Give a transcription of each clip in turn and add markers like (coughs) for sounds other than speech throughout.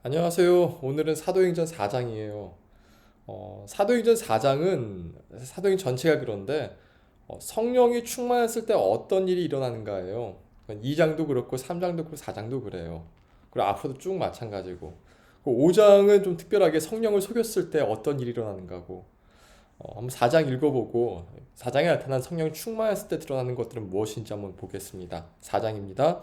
안녕하세요. 오늘은 사도행전 4장이에요. 어, 사도행전 4장은 사도행 전체가 그런데 어, 성령이 충만했을 때 어떤 일이 일어나는가예요. 2장도 그렇고 3장도 그렇고 4장도 그래요. 그리고 앞으로도 쭉 마찬가지고. 5장은 좀 특별하게 성령을 속였을 때 어떤 일이 일어나는가고. 어, 한번 4장 읽어보고 4장에 나타난 성령 충만했을 때 드러나는 것들은 무엇인지 한번 보겠습니다. 4장입니다.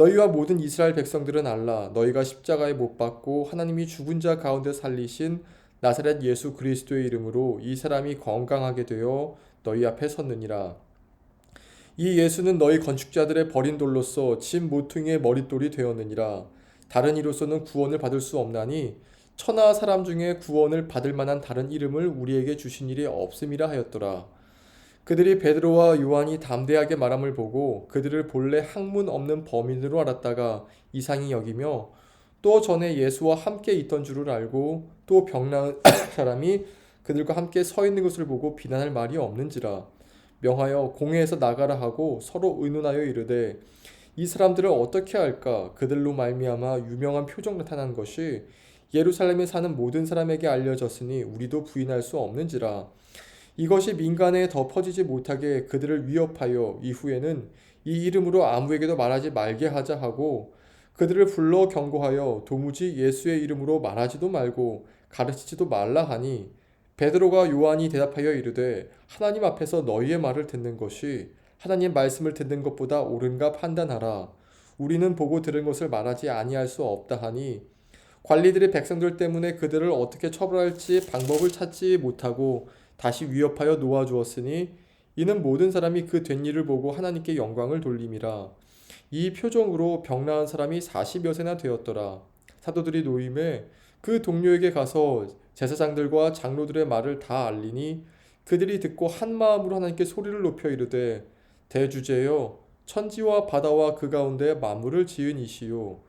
너희와 모든 이스라엘 백성들은 알라. 너희가 십자가에 못 박고 하나님이 죽은 자 가운데 살리신 나사렛 예수 그리스도의 이름으로 이 사람이 건강하게 되어 너희 앞에 섰느니라. 이 예수는 너희 건축자들의 버린 돌로서 진 모퉁이의 머릿돌이 되었느니라. 다른 이로서는 구원을 받을 수 없나니 천하 사람 중에 구원을 받을 만한 다른 이름을 우리에게 주신 일이 없음이라 하였더라 그들이 베드로와 요한이 담대하게 말함을 보고 그들을 본래 학문 없는 범인으로 알았다가 이상히 여기며 또 전에 예수와 함께 있던 줄을 알고 또 병나은 (coughs) 사람이 그들과 함께 서 있는 것을 보고 비난할 말이 없는지라 명하여 공회에서 나가라 하고 서로 의논하여 이르되 이 사람들을 어떻게 할까? 그들로 말미암아 유명한 표적 나타난 것이 예루살렘에 사는 모든 사람에게 알려졌으니 우리도 부인할 수 없는지라 이것이 민간에 더 퍼지지 못하게 그들을 위협하여 이후에는 이 이름으로 아무에게도 말하지 말게 하자 하고 그들을 불러 경고하여 도무지 예수의 이름으로 말하지도 말고 가르치지도 말라 하니 베드로가 요한이 대답하여 이르되 하나님 앞에서 너희의 말을 듣는 것이 하나님 말씀을 듣는 것보다 옳은가 판단하라. 우리는 보고 들은 것을 말하지 아니할 수 없다 하니 관리들이 백성들 때문에 그들을 어떻게 처벌할지 방법을 찾지 못하고 다시 위협하여 놓아 주었으니 이는 모든 사람이 그 된 일을 보고 하나님께 영광을 돌림이라. 이 표정으로 병나은 사람이 40여 세나 되었더라. 사도들이 노임에 그 동료에게 가서 제사장들과 장로들의 말을 다 알리니 그들이 듣고 한 마음으로 하나님께 소리를 높여 이르되 대주제여 천지와 바다와 그 가운데 만물을 지은 이시요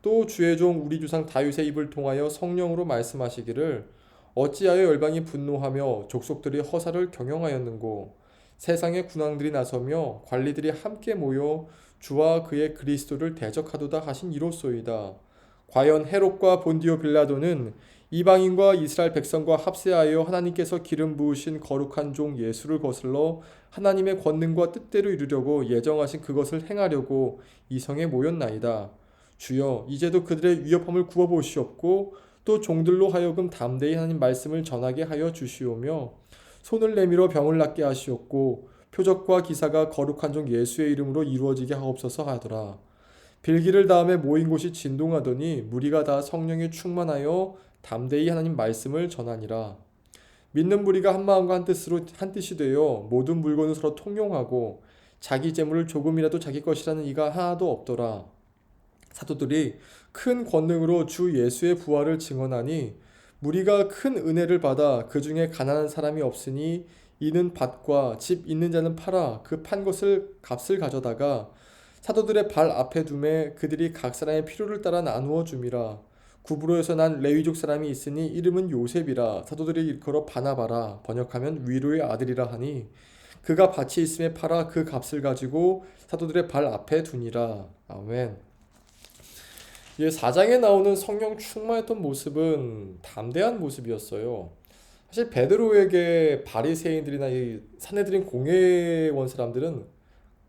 또 주의 종 우리 주상 다윗의 입을 통하여 성령으로 말씀하시기를 어찌하여 열방이 분노하며 족속들이 허사를 경영하였는고 세상의 군왕들이 나서며 관리들이 함께 모여 주와 그의 그리스도를 대적하도다 하신 이로소이다. 과연 헤롯과 본디오 빌라도는 이방인과 이스라엘 백성과 합세하여 하나님께서 기름 부으신 거룩한 종 예수를 거슬러 하나님의 권능과 뜻대로 이루려고 예정하신 그것을 행하려고 이 성에 모였나이다. 주여 이제도 그들의 위협함을 구워 보시옵고 또 종들로 하여금 담대히 하나님 말씀을 전하게 하여 주시오며 손을 내밀어 병을 낫게 하시옵고 표적과 기사가 거룩한 종 예수의 이름으로 이루어지게 하옵소서 하더라. 빌기를 다음에 모인 곳이 진동하더니 무리가 다 성령에 충만하여 담대히 하나님 말씀을 전하니라. 믿는 무리가 한 마음과 한 뜻으로 한 뜻이 되어 모든 물건을 서로 통용하고 자기 재물을 조금이라도 자기 것이라는 이가 하나도 없더라. 사도들이 큰 권능으로 주 예수의 부활을 증언하니 무리가 큰 은혜를 받아 그 중에 가난한 사람이 없으니 이는 밭과 집 있는 자는 팔아 그 판 것을 값을 가져다가 사도들의 발 앞에 두매 그들이 각 사람의 필요를 따라 나누어 줌이라. 구브로에서 난 레위족 사람이 있으니 이름은 요셉이라. 사도들이 일컬어 바나바라. 번역하면 위로의 아들이라 하니 그가 밭이 있음에 팔아 그 값을 가지고 사도들의 발 앞에 두니라. 아멘. 이 4장에 나오는 성령 충만했던 모습은 담대한 모습이었어요. 사실 베드로에게 바리새인들이나 이 사내들인 공회원 사람들은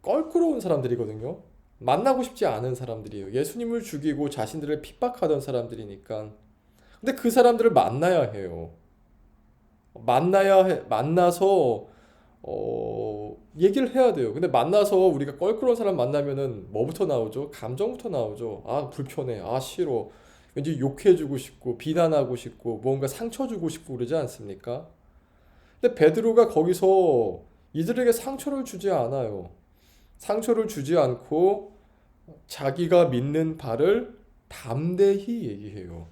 껄끄러운 사람들이거든요. 만나고 싶지 않은 사람들이에요. 예수님을 죽이고 자신들을 핍박하던 사람들이니까. 근데 그 사람들을 만나야 해요. 만나야 해, 만나서 어, 얘기를 해야 돼요. 근데 만나서 우리가 껄끄러운 사람 만나면은 뭐부터 나오죠? 감정부터 나오죠. 아, 불편해. 아, 싫어. 왠지 욕해주고 싶고, 비난하고 싶고, 뭔가 상처 주고 싶고 그러지 않습니까? 근데 베드로가 거기서 이들에게 상처를 주지 않아요. 상처를 주지 않고 자기가 믿는 바를 담대히 얘기해요.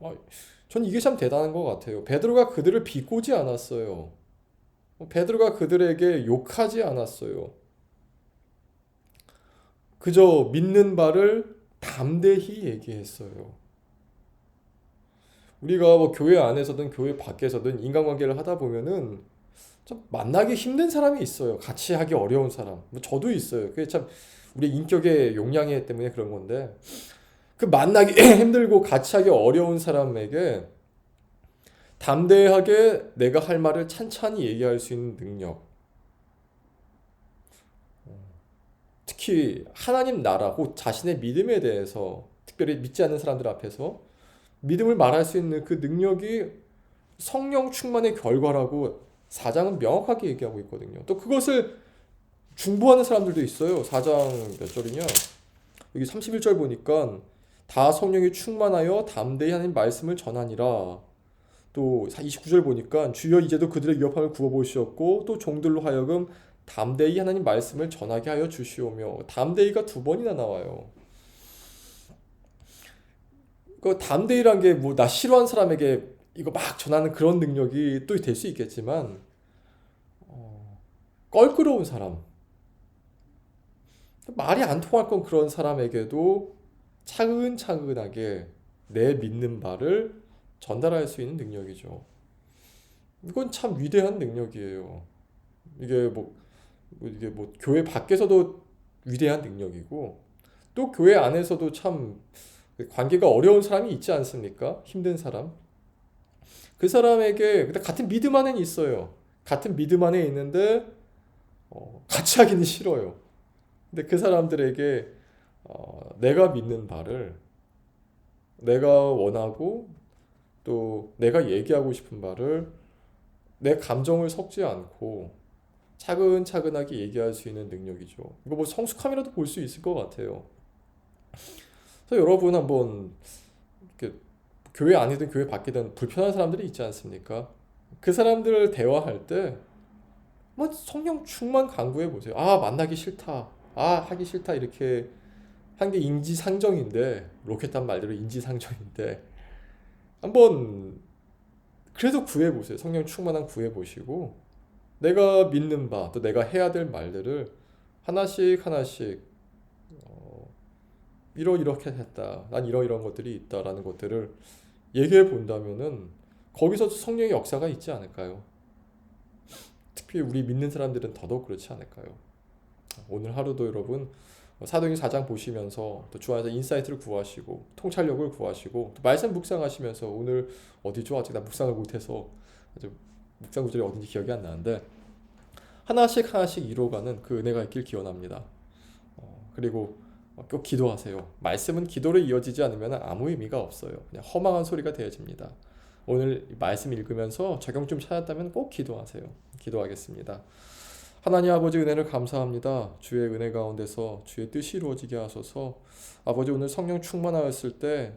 아, 전 이게 참 대단한 것 같아요. 베드로가 그들을 비꼬지 않았어요. 베드로가 그들에게 욕하지 않았어요. 그저 믿는 바를 담대히 얘기했어요. 우리가 뭐 교회 안에서든 교회 밖에서든 인간관계를 하다 보면은 좀 만나기 힘든 사람이 있어요. 같이 하기 어려운 사람. 뭐 저도 있어요. 그게 참 우리 인격의 용량이 때문에 그런 건데 그 만나기 (laughs) 힘들고 같이 하기 어려운 사람에게 담대하게 내가 할 말을 찬찬히 얘기할 수 있는 능력. 특히 하나님 나라, 곧 자신의 믿음에 대해서 특별히 믿지 않는 사람들 앞에서 믿음을 말할 수 있는 그 능력이 성령 충만의 결과라고 사장은 명확하게 얘기하고 있거든요. 또 그것을 중보하는 사람들도 있어요. 4장 몇 절이냐? 여기 31절 보니까 다 성령이 충만하여 담대히 하는 말씀을 전하니라. 또 29절 보니까 주여 이제도 그들의 위협함을 구워 보시었고 또 종들로 하여금 담대히 하나님 말씀을 전하게 하여 주시오며 담대히가 두 번이나 나와요. 그 담대히란 게 뭐 나 싫어하는 사람에게 이거 막 전하는 그런 능력이 또 될 수 있겠지만 어, 껄끄러운 사람 말이 안 통할 건 그런 사람에게도 차근차근하게 내 믿는 바를 전달할 수 있는 능력이죠. 이건 참 위대한 능력이에요. 이게 뭐, 뭐 이게 뭐 교회 밖에서도 위대한 능력이고 또 교회 안에서도 참 관계가 어려운 사람이 있지 않습니까? 힘든 사람. 그 사람에게 같은 믿음 안에 있어요. 같은 믿음 안에 있는데 어, 같이 하기는 싫어요. 근데 그 사람들에게 어, 내가 믿는 바를 내가 원하고 또 내가 얘기하고 싶은 바를 내 감정을 섞지 않고 차근차근하게 얘기할 수 있는 능력이죠. 이거 뭐 성숙함이라도 볼 수 있을 것 같아요. 그래서 여러분 한번 이렇게 교회 안이든 교회 밖이든 불편한 사람들이 있지 않습니까? 그 사람들을 대화할 때 뭐 성령 충만 강구해 보세요. 아 만나기 싫다. 아 하기 싫다 이렇게 한 게 인지상정인데 로켓단 말대로 인지상정인데 한번 그래도 구해 보세요. 성령 충만한 구해 보시고 내가 믿는 바 또 내가 해야 될 말들을 하나씩 하나씩 어, 이러 이렇게 했다. 난 이러 이런 것들이 있다라는 것들을 얘기해 본다면은 거기서 성령의 역사가 있지 않을까요? 특히 우리 믿는 사람들은 더더욱 그렇지 않을까요? 오늘 하루도 여러분 사도행 4장 보시면서 또 주 안에서 인사이트를 구하시고 통찰력을 구하시고 또 말씀 묵상하시면서 오늘 어디죠? 아직 나 묵상을 못해서 묵상 구절이 어딘지 기억이 안 나는데 하나씩 하나씩 이루어가는 그 은혜가 있길 기원합니다. 어, 그리고 꼭 기도하세요. 말씀은 기도로 이어지지 않으면 아무 의미가 없어요. 그냥 허망한 소리가 되어집니다. 오늘 말씀 읽으면서 적용 좀 찾았다면 꼭 기도하세요. 기도하겠습니다. 하나님 아버지 은혜를 감사합니다. 주의 은혜 가운데서 주의 뜻이 이루어지게 하소서. 아버지 오늘 성령 충만하였을 때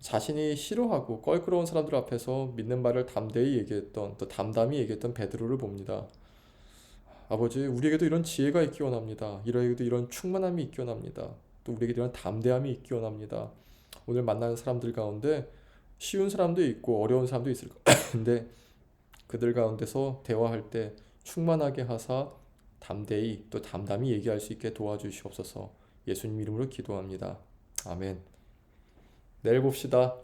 자신이 싫어하고 껄끄러운 사람들 앞에서 믿는 말을 담대히 얘기했던 또 담담히 얘기했던 베드로를 봅니다. 아버지 우리에게도 이런 지혜가 있기 원합니다. 이러에게도 이런 충만함이 있기 원합니다. 또 우리에게 이런 담대함이 있기 원합니다. 오늘 만나는 사람들 가운데 쉬운 사람도 있고 어려운 사람도 있을 건데 (coughs) 그들 가운데서 대화할 때 충만하게 하사 담대히 또 담담히 얘기할 수 있게 도와주시옵소서 예수님 이름으로 기도합니다. 아멘. 내일 봅시다.